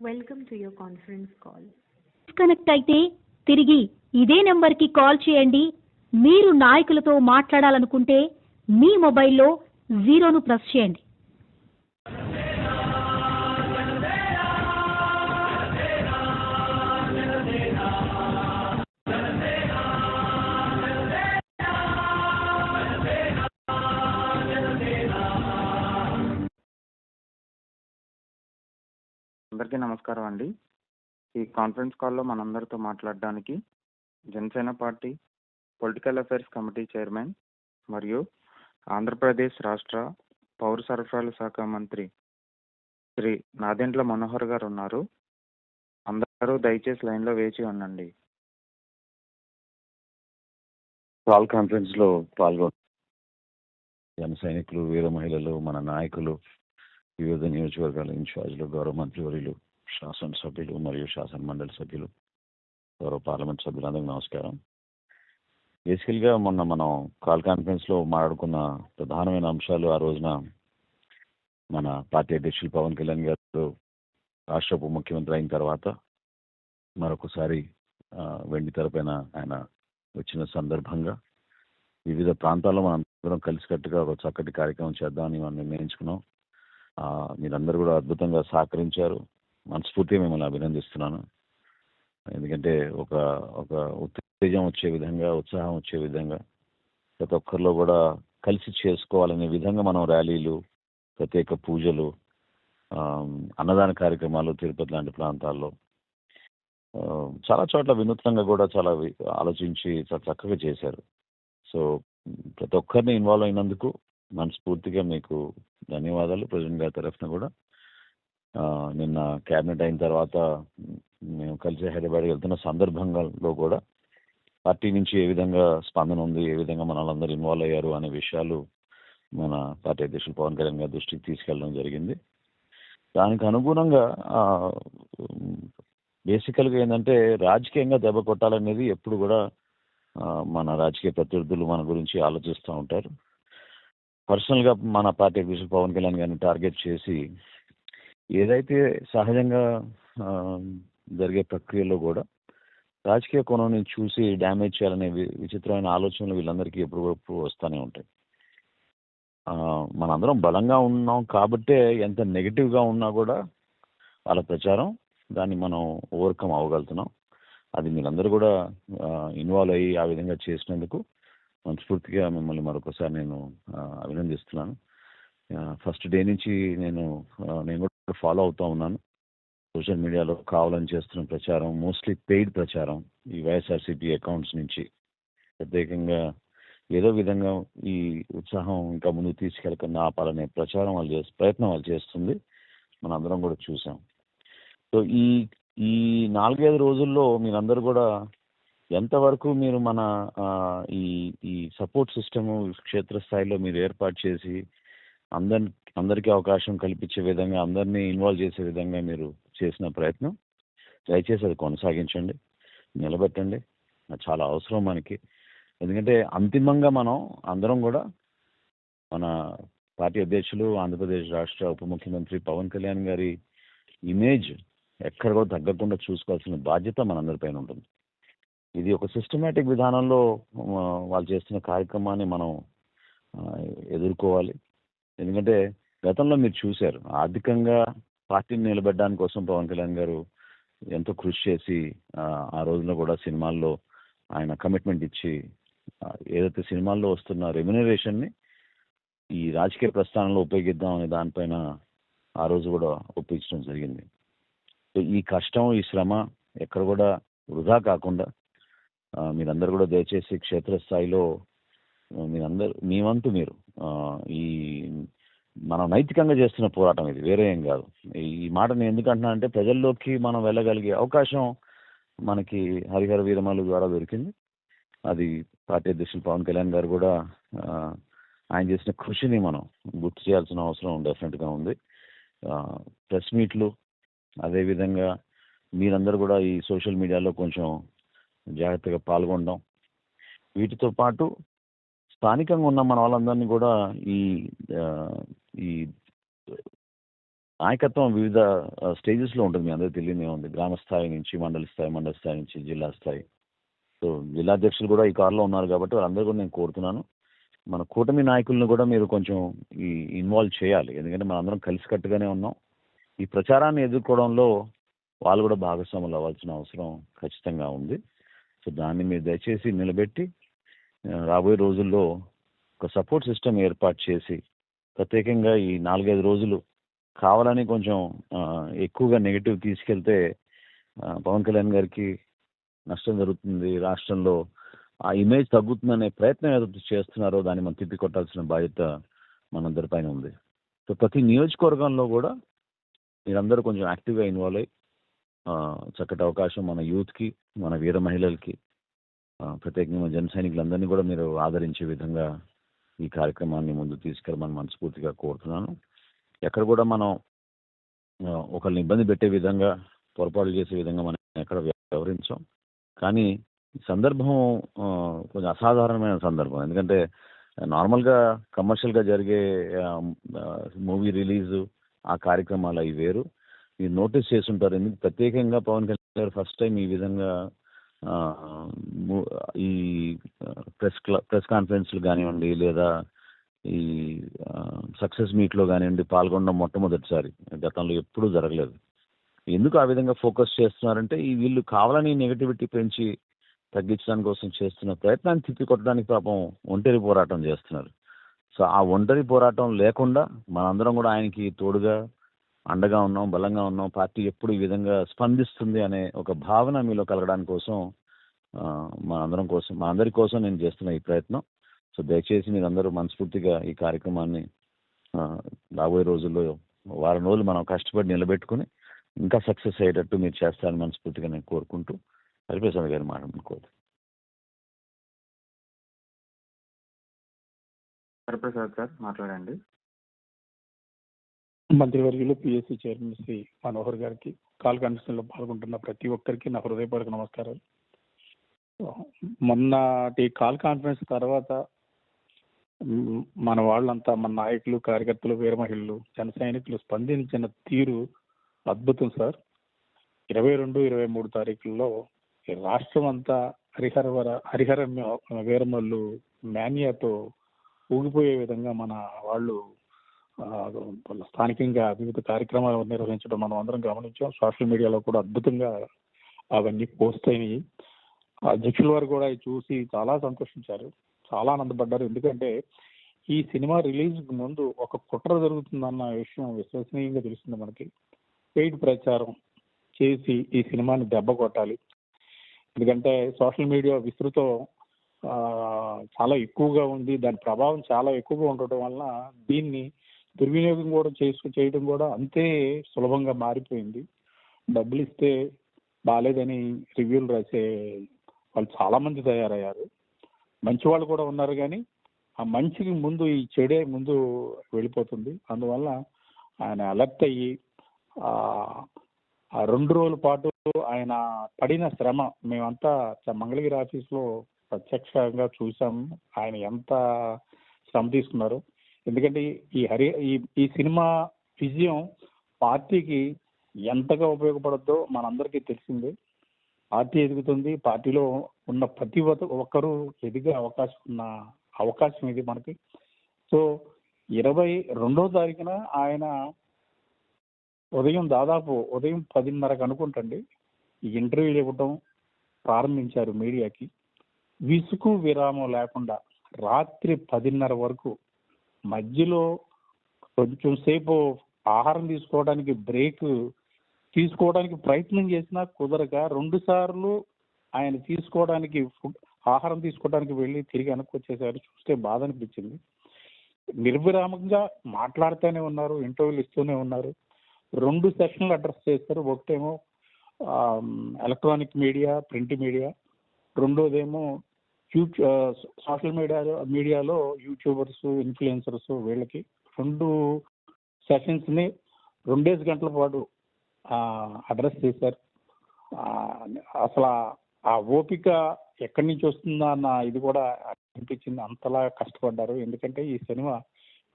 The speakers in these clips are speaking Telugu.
Welcome to your conference call connect అయితే తిరిగి ఇదే నెంబర్కి కాల్ చేయండి. మీరు నాయకులతో మాట్లాడాలనుకుంటే మీ మొబైల్లో జీరోను ప్రెస్ చేయండి. అందరికీ నమస్కారం అండి. ఈ కాన్ఫరెన్స్ కాల్లో మనందరితో మాట్లాడడానికి Janasena party political affairs committee chairman మరియు ఆంధ్రప్రదేశ్ రాష్ట్ర పౌర సరఫరాల శాఖ మంత్రి శ్రీ నాదెండ్ల మనోహర్ గారు ఉన్నారు. అందరూ దయచేసి లైన్లో వేచి ఉండండి. కాల్ కాన్ఫరెన్స్లో పాల్గొన పాల్గొ జన సైనికులు వీర మహిళలు మన నాయకులు వివిధ నియోజకవర్గాల ఇన్ఛార్జీలు గౌరవ మంత్రివర్యులు శాసనసభ్యులు మరియు శాసన మండలి సభ్యులు గౌరవ పార్లమెంట్ సభ్యులందరికీ నమస్కారం. బేసికల్గా మొన్న మనం కాల్ కాన్ఫరెన్స్లో మాట్లాడుకున్న ప్రధానమైన అంశాలు ఆ రోజున మన పార్టీ అధ్యక్షులు పవన్ కళ్యాణ్ గారు రాష్ట్ర ఉప ముఖ్యమంత్రి అయిన తర్వాత మరొకసారి వెండి తెరపైన ఆయన వచ్చిన సందర్భంగా వివిధ ప్రాంతాల్లో మనం అందరం కలిసికట్టుగా ఒక చక్కటి కార్యక్రమం చేద్దామని మనం నిర్ణయించుకున్నాం. మీరందరూ కూడా అద్భుతంగా సహకరించారు. మనస్ఫూర్తిగా మిమ్మల్ని అభినందిస్తున్నాను. ఎందుకంటే ఒక ఒక ఉత్తేజం వచ్చే విధంగా ఉత్సాహం వచ్చే విధంగా ప్రతి ఒక్కరిలో కూడా కలిసి చేసుకోవాలనే విధంగా మనం ర్యాలీలు ప్రత్యేక పూజలు అన్నదాన కార్యక్రమాలు తిరుపతి లాంటి ప్రాంతాల్లో చాలా చోట్ల వినూత్నంగా కూడా చాలా ఆలోచించి చాలా చక్కగా చేశారు. సో ప్రతి ఒక్కరిని ఇన్వాల్వ్ అయినందుకు మనస్ఫూర్తిగా మీకు ధన్యవాదాలు. ప్రెసిడెంట్ గారి తరఫున కూడా. నిన్న క్యాబినెట్ అయిన తర్వాత మేము కలిసి హైదరాబాద్ వెళ్తున్న సందర్భంలో కూడా పార్టీ నుంచి ఏ విధంగా స్పందన ఉంది ఏ విధంగా మన ఇన్వాల్వ్ అయ్యారు అనే విషయాలు మన పార్టీ అధ్యక్షులు పవన్ కళ్యాణ్ గారి దృష్టికి తీసుకెళ్ళడం జరిగింది. దానికి అనుగుణంగా బేసికల్గా ఏంటంటే రాజకీయంగా దెబ్బ కొట్టాలనేది ఎప్పుడు కూడా మన రాజకీయ ప్రత్యర్థులు మన గురించి ఆలోచిస్తూ ఉంటారు. పర్సనల్గా మన పార్టీ అధ్యక్షులు పవన్ కళ్యాణ్ గారిని టార్గెట్ చేసి ఏదైతే సహజంగా జరిగే ప్రక్రియలో కూడా రాజకీయ కోణాన్ని చూసి డ్యామేజ్ చేయాలనే విచిత్రమైన ఆలోచనలు వీళ్ళందరికీ ఎప్పుడు వస్తూనే ఉంటాయి. మనందరం బలంగా ఉన్నాం కాబట్టే ఎంత నెగిటివ్గా ఉన్నా కూడా వాళ్ళ ప్రచారం దాన్ని మనం ఓవర్కమ్ అవ్వగలుగుతున్నాం. అది మీరందరూ కూడా ఇన్వాల్వ్ అయ్యి ఆ విధంగా చేసినందుకు మనస్ఫూర్తిగా మిమ్మల్ని మరొకసారి నేను అభినందిస్తున్నాను. ఫస్ట్ డే నుంచి నేను నేను కూడా ఫాలో అవుతూ ఉన్నాను. సోషల్ మీడియాలో కావాలని చేస్తున్న ప్రచారం మోస్ట్లీ పెయిడ్ ప్రచారం ఈ వైఎస్ఆర్సీపీ అకౌంట్స్ నుంచి. ప్రత్యేకంగా ఏదో విధంగా ఈ ఉత్సాహం ఇంకా ముందుకు తీసుకెళ్ళకుండా ఆపాలనే ప్రచారం వాళ్ళు చేసి ప్రయత్నం వాళ్ళు చేస్తుంది. మనం అందరం కూడా చూసాం. సో ఈ ఈ నాలుగైదు రోజుల్లో మీరందరూ కూడా ఎంతవరకు మీరు మన ఈ ఈ సపోర్ట్ సిస్టమ్ క్షేత్రస్థాయిలో మీరు ఏర్పాటు చేసి అందరి అందరికీ అవకాశం కల్పించే విధంగా అందరినీ ఇన్వాల్వ్ చేసే విధంగా మీరు చేసిన ప్రయత్నం దయచేసి అది కొనసాగించండి నిలబెట్టండి. అది చాలా అవసరం మనకి. ఎందుకంటే అంతిమంగా మనం అందరం కూడా మన పార్టీ అధ్యక్షులు ఆంధ్రప్రదేశ్ రాష్ట్ర ఉప ముఖ్యమంత్రి పవన్ కళ్యాణ్ గారి ఇమేజ్ ఎక్కడ కూడా తగ్గకుండా చూసుకోవాల్సిన బాధ్యత మనందరిపైన ఉంటుంది. ఇది ఒక సిస్టమేటిక్ విధానంలో వాళ్ళు చేస్తున్న కార్యక్రమాన్ని మనం ఎదుర్కోవాలి. ఎందుకంటే గతంలో మీరు చూశారు ఆర్థికంగా పార్టీని నిలబెట్టడానికి కోసం పవన్ కళ్యాణ్ గారు ఎంతో కృషి చేసి ఆ, రోజున కూడా సినిమాల్లో ఆయన కమిట్మెంట్ ఇచ్చి ఏదైతే సినిమాల్లో వస్తున్న రెమ్యునరేషన్ని ఈ రాజకీయ ప్రస్థానంలో ఉపయోగిద్దాం అనే దానిపైన ఆ రోజు కూడా ఒప్పించడం జరిగింది. ఈ కష్టం ఈ శ్రమ ఎక్కడ కూడా వృధా కాకుండా మీరందరూ కూడా దయచేసి క్షేత్రస్థాయిలో ఆ, మీరందరూ మీ వంతు మీరు ఈ మనం నైతికంగా చేస్తున్న పోరాటం ఇది వేరే ఏం కాదు. ఈ మాట నేను ఎందుకు అంటున్నా అంటే ప్రజల్లోకి మనం వెళ్ళగలిగే అవకాశం మనకి హరిహర వీరమల్లు ద్వారా దొరికింది. అది పార్టీ అధ్యక్షులు పవన్ కళ్యాణ్ గారు కూడా ఆయన చేసిన కృషిని మనం గుర్తు చేయాల్సిన అవసరం డెఫినెట్గా ఉంది. ప్రెస్ మీట్లు అదేవిధంగా మీరందరూ కూడా ఈ సోషల్ మీడియాలో కొంచెం జాగ్రత్తగా పాల్గొనడం. వీటితో పాటు స్థానికంగా ఉన్న మన వాళ్ళందరినీ కూడా ఈ ఈ నాయకత్వం వివిధ స్టేజెస్లో ఉంటుంది. మీ అందరికీ తెలియని ఉంది. గ్రామ స్థాయి నుంచి మండలి స్థాయి మండల స్థాయి నుంచి జిల్లా స్థాయి. సో జిల్లా అధ్యక్షులు కూడా ఈ కారులో ఉన్నారు కాబట్టి వాళ్ళందరూ కూడా నేను కోరుతున్నాను. మన కూటమి నాయకులను కూడా మీరు కొంచెం ఈ ఇన్వాల్వ్ చేయాలి. ఎందుకంటే మనం అందరం కలిసికట్టుగానే ఉన్నాం. ఈ ప్రచారాన్ని ఎదుర్కోవడంలో వాళ్ళు కూడా భాగస్వాములు అవ్వాల్సిన అవసరం ఖచ్చితంగా ఉంది. సో దాన్ని మీరు దయచేసి నిలబెట్టి రాబోయే రోజుల్లో ఒక సపోర్ట్ సిస్టమ్ ఏర్పాటు చేసి ప్రత్యేకంగా ఈ నాలుగైదు రోజులు కావాలని కొంచెం ఎక్కువగా నెగిటివ్ తీసుకెళ్తే పవన్ కళ్యాణ్ గారికి నష్టం జరుగుతుంది. రాష్ట్రంలో ఆ ఇమేజ్ తగ్గుతుందనే ప్రయత్నం ఏదైతే చేస్తున్నారో దాన్ని మనం తిప్పి కొట్టాల్సిన బాధ్యత మనందరిపైన ఉంది. సో ప్రతి నియోజకవర్గంలో కూడా మీరందరూ కొంచెం యాక్టివ్గా ఇన్వాల్వ్ అయ్యి చక్కటి అవకాశం మన యూత్కి మన వీర మహిళలకి ప్రత్యేకంగా జన సైనికులందరినీ కూడా మీరు ఆదరించే విధంగా ఈ కార్యక్రమాన్ని ముందు తీసుకెళ్ళమని మనస్ఫూర్తిగా కోరుతున్నాను. ఎక్కడ కూడా మనం ఒకరిని ఇబ్బంది పెట్టే విధంగా పొరపాటు చేసే విధంగా మనం ఎక్కడ వ్యవహరించాం. కానీ సందర్భం కొంచెం అసాధారణమైన సందర్భం. ఎందుకంటే నార్మల్గా కమర్షియల్గా జరిగే మూవీ రిలీజు ఆ కార్యక్రమాలు అవి వేరు. మీరు నోటీస్ చేస్తుంటారు. ఎందుకు? ప్రత్యేకంగా పవన్ కళ్యాణ్ గారు ఫస్ట్ టైం ఈ విధంగా ఈ ప్రెస్ ప్రెస్ కాన్ఫరెన్స్లు కానివ్వండి లేదా ఈ సక్సెస్ మీట్లో కానివ్వండి పాల్గొనడం మొట్టమొదటిసారి. గతంలో ఎప్పుడూ జరగలేదు. ఎందుకు ఆ విధంగా ఫోకస్ చేస్తున్నారంటే ఈ వీళ్ళు కావాలని నెగటివిటీ పెంచి తగ్గించడానికి కోసం చేస్తున్న ప్రయత్నాన్ని తిప్పికొట్టడానికి పాపం ఒంటరి పోరాటం చేస్తున్నారు. సో ఆ ఒంటరి పోరాటం లేకుండా మనందరం కూడా ఆయనకి తోడుగా అండగా ఉన్నాం బలంగా ఉన్నాం పార్టీ ఎప్పుడు ఈ విధంగా స్పందిస్తుంది అనే ఒక భావన మీలో కలగడానికి కోసం మా అందరం కోసం మా అందరి కోసం నేను చేస్తున్న ఈ ప్రయత్నం. సో దయచేసి మీరందరూ మనస్ఫూర్తిగా ఈ కార్యక్రమాన్ని రాబోయే రోజుల్లో వారం రోజులు మనం కష్టపడి నిలబెట్టుకుని ఇంకా సక్సెస్ అయ్యేటట్టు మీరు చేస్తారని మనస్ఫూర్తిగా నేను కోరుకుంటూ హరిప్రసాద్ గారి మాట్లాడుకోదు హరిప్రసాద్ సార్ మాట్లాడండి. మంత్రివర్యులు పిఎస్సి చైర్మన్ శ్రీ మనోహర్ గారికి కాల్ కాన్ఫరెన్స్లో పాల్గొంటున్న ప్రతి ఒక్కరికి నా హృదయపూర్వక నమస్కారాలు. మొన్నటి కాల్ కాన్ఫరెన్స్ తర్వాత మన వాళ్ళంతా మన నాయకులు కార్యకర్తలు వీర మహిళలు జన సైనికులు స్పందించిన తీరు అద్భుతం సార్. ఇరవై రెండు ఇరవై మూడు తారీఖుల్లో రాష్ట్రం అంతా హరిహరవర హరిహర వీరమల్లు మాన్యాతో ఊగిపోయే విధంగా మన వాళ్ళు స్థానికంగా వివిధ కార్యక్రమాలు నిర్వహించడం మనం అందరం గమనించాం. సోషల్ మీడియాలో కూడా అద్భుతంగా అవన్నీ పోస్ట్ అయినాయి. అధ్యక్షుల వారు కూడా చూసి చాలా సంతోషించారు. చాలా ఆనందపడ్డారు. ఎందుకంటే ఈ సినిమా రిలీజ్ ముందు ఒక కుట్ర జరుగుతుందన్న విషయం విశ్వసనీయంగా తెలుస్తుంది మనకి. పెయిడ్ ప్రచారం చేసి ఈ సినిమాని దెబ్బ కొట్టాలి. ఎందుకంటే సోషల్ మీడియా విస్తృతం చాలా ఎక్కువగా ఉంది. దాని ప్రభావం చాలా ఎక్కువగా ఉండటం వలన దీన్ని దుర్వినియోగం కూడా చేసు చేయడం కూడా అంతే సులభంగా మారిపోయింది. డబ్బులు ఇస్తే బాగాలేదని రివ్యూలు రాసే వాళ్ళు చాలా మంది తయారయ్యారు. మంచి వాళ్ళు కూడా ఉన్నారు కానీ ఆ మంచికి ముందు ఈ చెడే ముందు వెళ్ళిపోతుంది. అందువల్ల ఆయన అలర్ట్ అయ్యి ఆ రెండు రోజుల పాటు ఆయన పడిన శ్రమ మేమంతా చ- మంగళగిరి ఆఫీస్లో ప్రత్యక్షంగా చూసాం. ఆయన ఎంత శ్రమ తీసుకున్నారు. ఎందుకంటే ఈ హరి ఈ ఈ సినిమా విజయం పార్టీకి ఎంతగా ఉపయోగపడద్దో మనందరికీ తెలిసిందే. పార్టీ ఎదుగుతుంది పార్టీలో ఉన్న ప్రతి ఒక్కరూ ఎదిగే అవకాశం ఉన్న అవకాశం ఇది మనకి. సో ఇరవై రెండో తారీఖున ఆయన ఉదయం దాదాపు ఉదయం పదిన్నరకు అనుకుంటండి ఈ ఇంటర్వ్యూలు ఇవ్వటం ప్రారంభించారు మీడియాకి. విసుకు విరామం లేకుండా రాత్రి పదిన్నర వరకు మధ్యలో కొంచెం సేపు ఆహారం తీసుకోవడానికి బ్రేక్ తీసుకోవడానికి ప్రయత్నం చేసినా కుదరక రెండు సార్లు ఆయన తీసుకోవడానికి ఫుడ్ ఆహారం తీసుకోవడానికి వెళ్ళి తిరిగి వెనక్కి వచ్చేసారు చూస్తే బాధ అనిపించింది. నిర్విరామంగా మాట్లాడుతూనే ఉన్నారు ఇంటర్వ్యూలు ఇస్తూనే ఉన్నారు. రెండు సెషన్లు అడ్రస్ చేస్తారు. ఒకటేమో ఎలక్ట్రానిక్ మీడియా ప్రింట్ మీడియా రెండోదేమో సోషల్ మీడియాలో మీడియాలో యూట్యూబర్స్ ఇన్ఫ్లుయెన్సర్స్ వీళ్ళకి రెండు సెషన్స్ని రెండేసి గంటల పాటు అడ్రస్ చేశారు. అసలు ఆ- ఓపిక ఎక్కడి నుంచి వస్తుందా అన్న ఇది కూడా అనిపించింది. అంతలా కష్టపడ్డారు. ఎందుకంటే ఈ సినిమా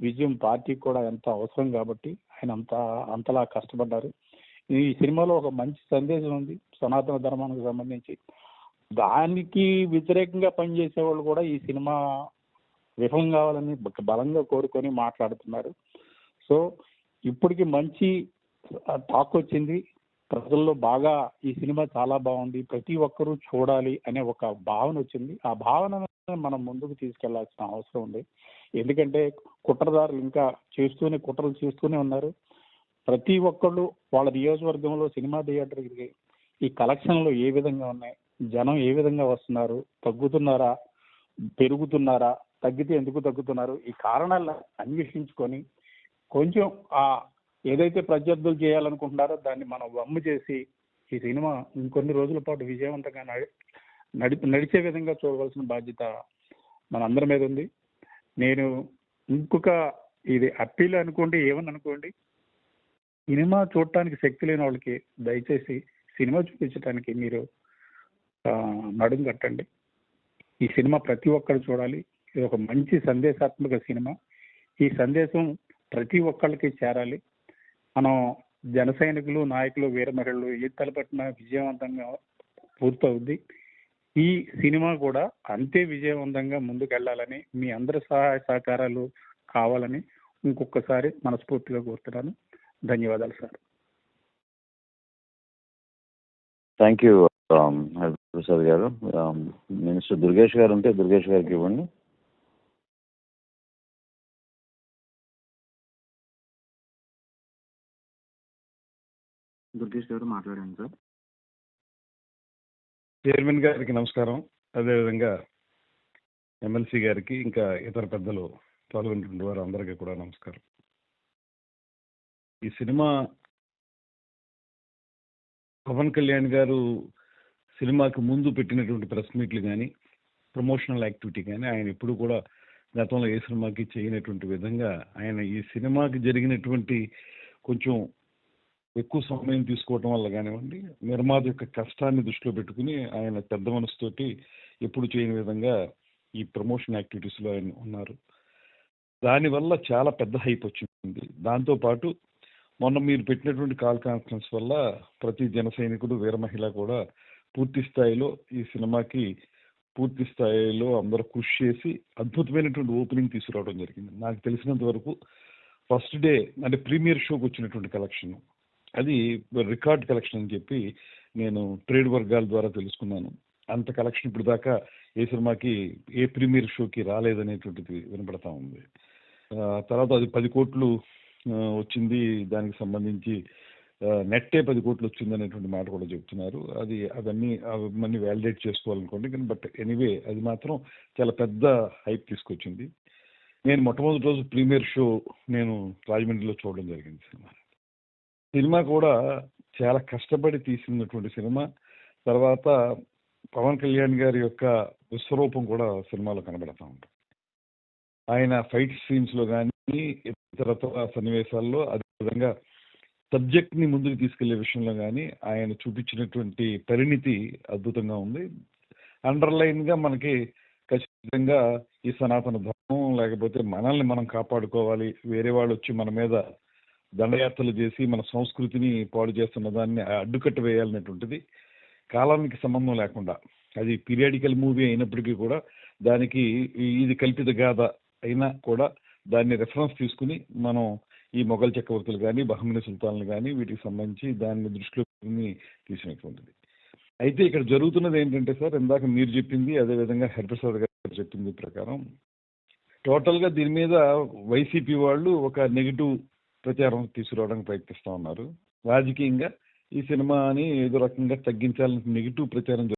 విజయం పార్టీకి కూడా ఎంత అవసరం కాబట్టి ఆయన అంత అంతలా కష్టపడ్డారు. ఈ సినిమాలో ఒక మంచి సందేశం ఉంది. సనాతన ధర్మానికి సంబంధించి. దానికి వ్యతిరేకంగా పనిచేసే వాళ్ళు కూడా ఈ సినిమా విఫలం కావాలని బలంగా కోరుకొని మాట్లాడుతున్నారు. సో ఇప్పటికి మంచి టాక్ వచ్చింది. ప్రజల్లో బాగా ఈ సినిమా చాలా బాగుంది. ప్రతి ఒక్కరూ చూడాలి అనే ఒక భావన వచ్చింది. ఆ భావన మనం ముందుకు తీసుకెళ్ళాల్సిన అవసరం ఉంది. ఎందుకంటే కుట్రదారులు ఇంకా చేస్తూనే కుట్రలు చేస్తూనే ఉన్నారు. ప్రతి ఒక్కళ్ళు వాళ్ళ నియోజకవర్గంలో సినిమా థియేటర్కి ఈ కలెక్షన్లు ఏ విధంగా ఉన్నాయి? జనం ఏ విధంగా వస్తున్నారు? తగ్గుతున్నారా? పెరుగుతున్నారా? తగ్గితే ఎందుకు తగ్గుతున్నారు? ఈ కారణాలను అన్వేషించుకొని కొంచెం ఆ ఏదైతే ప్రత్యర్థులు చేయాలనుకుంటున్నారో దాన్ని మనం వమ్ము చేసి ఈ సినిమా ఇంకొన్ని రోజుల పాటు విజయవంతంగా నడి నడి నడిచే విధంగా చూడవలసిన బాధ్యత మనందరి మీద ఉంది. నేను ఇంకొక ఇది అప్పీల్ అనుకోండి ఏమని అనుకోండి సినిమా చూడటానికి శక్తి లేని వాళ్ళకి దయచేసి సినిమా చూపించడానికి మీరు నడుం కట్టండి ఈ సినిమా ప్రతి ఒక్కరు చూడాలి. ఇది ఒక మంచి సందేశాత్మక సినిమా. ఈ సందేశం ప్రతి ఒక్కళ్ళకి చేరాలి. మనం జన సైనికులు నాయకులు వీరమహిళలు ఏ తలపెట్టిన విజయవంతంగా పూర్తవుద్ది. ఈ సినిమా కూడా అంతే విజయవంతంగా ముందుకెళ్ళాలని మీ అందరి సహాయ సహకారాలు కావాలని ఇంకొకసారి మనస్ఫూర్తిగా కోరుతున్నాను. ధన్యవాదాలు సార్. థ్యాంక్ యూ ప్రసాద్ గారు మినిస్టర్ దుర్గేష్ గారు ఉంటే దుర్గేష్ గారికి ఇవ్వండి. దుర్గేష్ గారు మాట్లాడండి సార్. చైర్మన్ గారికి నమస్కారం. అదేవిధంగా ఎమ్మెల్సీ గారికి ఇంకా ఇతర పెద్దలు పాల్గొంటున్న వారు అందరికీ కూడా నమస్కారం. ఈ సినిమా పవన్ కళ్యాణ్ గారు సినిమాకి ముందు పెట్టినటువంటి ప్రెస్ మీట్లు కానీ ప్రమోషనల్ యాక్టివిటీ కానీ ఆయన ఎప్పుడు కూడా గతంలో ఏ సినిమాకి చేయనటువంటి విధంగా ఆయన ఈ సినిమాకి జరిగినటువంటి కొంచెం ఎక్కువ సమయం తీసుకోవటం వల్ల కానివ్వండి నిర్మాత యొక్క కష్టాన్ని దృష్టిలో పెట్టుకుని ఆయన పెద్ద మనసుతోటి ఎప్పుడు చేయని విధంగా ఈ ప్రమోషన్ యాక్టివిటీస్లో ఆయన ఉన్నారు. దానివల్ల చాలా పెద్ద హైప్ వచ్చింది. దాంతోపాటు మొన్న మీరు పెట్టినటువంటి కాల్ కాన్ఫరెన్స్ వల్ల ప్రతి జన సైనికుడు వీర మహిళ కూడా పూర్తి స్థాయిలో ఈ సినిమాకి పూర్తి స్థాయిలో అందరూ కృషి చేసి అద్భుతమైనటువంటి ఓపెనింగ్ తీసుకురావడం జరిగింది. నాకు తెలిసినంత వరకు ఫస్ట్ డే అంటే ప్రీమియర్ షోకి వచ్చినటువంటి కలెక్షన్ అది రికార్డ్ కలెక్షన్ అని చెప్పి నేను ట్రేడ్ వర్గాల ద్వారా తెలుసుకున్నాను. అంత కలెక్షన్ ఇప్పుడు దాకా ఏ సినిమాకి ఏ ప్రీమియర్ షోకి రాలేదనేటువంటిది వినపడతా ఉంది. తర్వాత అది పది కోట్లు వచ్చింది. దానికి సంబంధించి నెట్టే పది కోట్లు వచ్చింది అనేటువంటి మాట కూడా చెప్తున్నారు. అది అవన్నీ అవన్నీ వ్యాలిడేట్ చేసుకోవాలనుకోండి కానీ బట్ ఎనీవే అది మాత్రం చాలా పెద్ద హైప్ తీసుకొచ్చింది. నేను మొట్టమొదటి రోజు ప్రీమియర్ షో నేను రాజమండ్రిలో చూడడం జరిగింది సినిమా. సినిమా కూడా చాలా కష్టపడి తీసినటువంటి సినిమా. తర్వాత పవన్ కళ్యాణ్ గారి యొక్క విశ్వరూపం కూడా సినిమాలో కనబడతా ఉంటుంది ఆయన ఫైట్ సీన్స్లో కానీ ఇతరత్ర సన్నివేశాల్లో అదేవిధంగా సబ్జెక్ట్ని ముందుకు తీసుకెళ్ళే విషయంలో కానీ ఆయన చూపించినటువంటి పరిణితి అద్భుతంగా ఉంది. అండర్లైన్గా మనకి ఖచ్చితంగా ఈ సనాతన ధర్మం లేకపోతే మనల్ని మనం కాపాడుకోవాలి వేరే వాళ్ళు వచ్చి మన మీద దండయాత్రలు చేసి మన సంస్కృతిని పాడు చేస్తున్న దాన్ని అడ్డుకట్ట వేయాలనేటువంటిది కాలానికి సంబంధం లేకుండా అది పీరియాడికల్ మూవీ అయినప్పటికీ కూడా దానికి ఇది కల్పిత గాథ అయినా కూడా దాన్ని రెఫరెన్స్ తీసుకుని మనం ఈ మొఘల్ చక్రవర్తులు కానీ బహమిన సుల్తాన్లు కానీ వీటికి సంబంధించి దాన్ని దృష్టిలో తీసినటువంటిది. అయితే ఇక్కడ జరుగుతున్నది ఏంటంటే సార్ ఇందాక మీరు చెప్పింది అదేవిధంగా హరిప్రసాద్ గారు చెప్పింది ప్రకారం టోటల్గా దీని మీద వైసీపీ వాళ్ళు ఒక నెగిటివ్ ప్రచారం తీసుకురావడానికి ప్రయత్నిస్తూ ఉన్నారు. రాజకీయంగా ఈ సినిమాని ఏదో రకంగా తగ్గించాలని నెగిటివ్ ప్రచారం